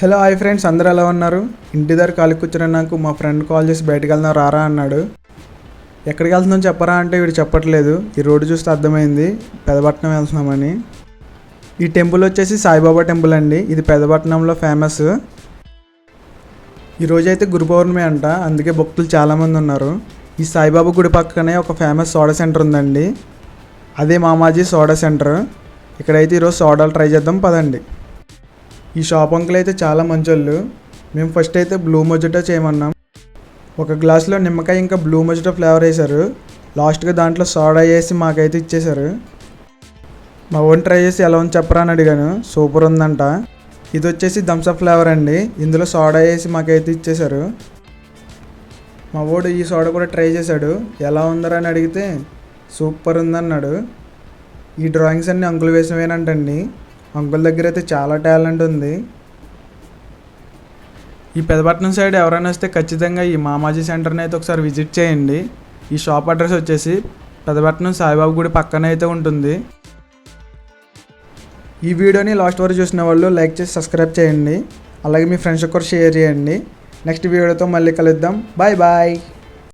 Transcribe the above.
Hello hi friends అందరూ ఎలా ఉన్నారు? ఇంటి దగ్గర కాలు కూర్చుని నాకు మా ఫ్రెండ్ కాల్ చేసి బయటకు వెళ్దాం రారా అన్నాడు. ఎక్కడికి వెళ్తున్నాం చెప్పరా అంటే వీడు చెప్పట్లేదు. ఈ రోడ్డు చూస్తే అర్థమైంది పెదపట్నం వెళ్తున్నామని. ఈ టెంపుల్ వచ్చేసి సాయిబాబా టెంపుల్ అండి. ఇది పెదపట్నంలో ఫేమస్ ఈరోజు అయితే గురు పౌర్ణమి అంట అందుకే భక్తులు చాలామంది ఉన్నారు. ఈ సాయిబాబా గుడి పక్కనే ఒక ఫేమస్ సోడా సెంటర్ ఉందండి. అదే మామాజీ సోడా సెంటర్. ఇక్కడైతే ఈరోజు సోడాలు ట్రై చేద్దాం పదండి. ఈ షాప్ అంకుల్ అయితే చాలా మంచోళ్ళు. మేము ఫస్ట్ అయితే బ్లూ మొజటో చేయమన్నాం. ఒక గ్లాసులో నిమ్మకాయ ఇంకా బ్లూ మొజటో ఫ్లేవర్ వేశారు. లాస్ట్గా దాంట్లో సోడా వేసి మాకైతే ఇచ్చేశారు. మా ఓన్ ట్రై చేసి ఎలా ఉంది చెప్పరా అని అడిగాను. సూపర్ ఉందంట. ఇది వచ్చేసి థమ్స్అప్ ఫ్లేవర్ అండి. ఇందులో సోడా వేసి మాకైతే ఇచ్చేశారు. మా వాడు ఈ సోడా కూడా ట్రై చేశాడు. ఎలా ఉందరా అని అడిగితే సూపర్ ఉందన్నాడు. ఈ డ్రాయింగ్స్ అన్ని అంకుల్ వేసినవేనంటండి. అంకుల్ దగ్గర అయితే చాలా టాలెంట్ ఉంది. ఈ పెదపట్నం సైడ్ ఎవరైనా వస్తే ఖచ్చితంగా ఈ మామాజీ సెంటర్ని అయితే ఒకసారి విజిట్ చేయండి. ఈ షాప్ అడ్రస్ వచ్చేసి పెదపట్నం సాయిబాబు గుడి పక్కన అయితే ఉంటుంది. ఈ వీడియోని లాస్ట్ వరకు చూసిన వాళ్ళు లైక్ చేసి సబ్స్క్రైబ్ చేయండి. అలాగే మీ ఫ్రెండ్స్ కూడా షేర్ చేయండి. నెక్స్ట్ వీడియోతో మళ్ళీ కలుద్దాం. Bye bye.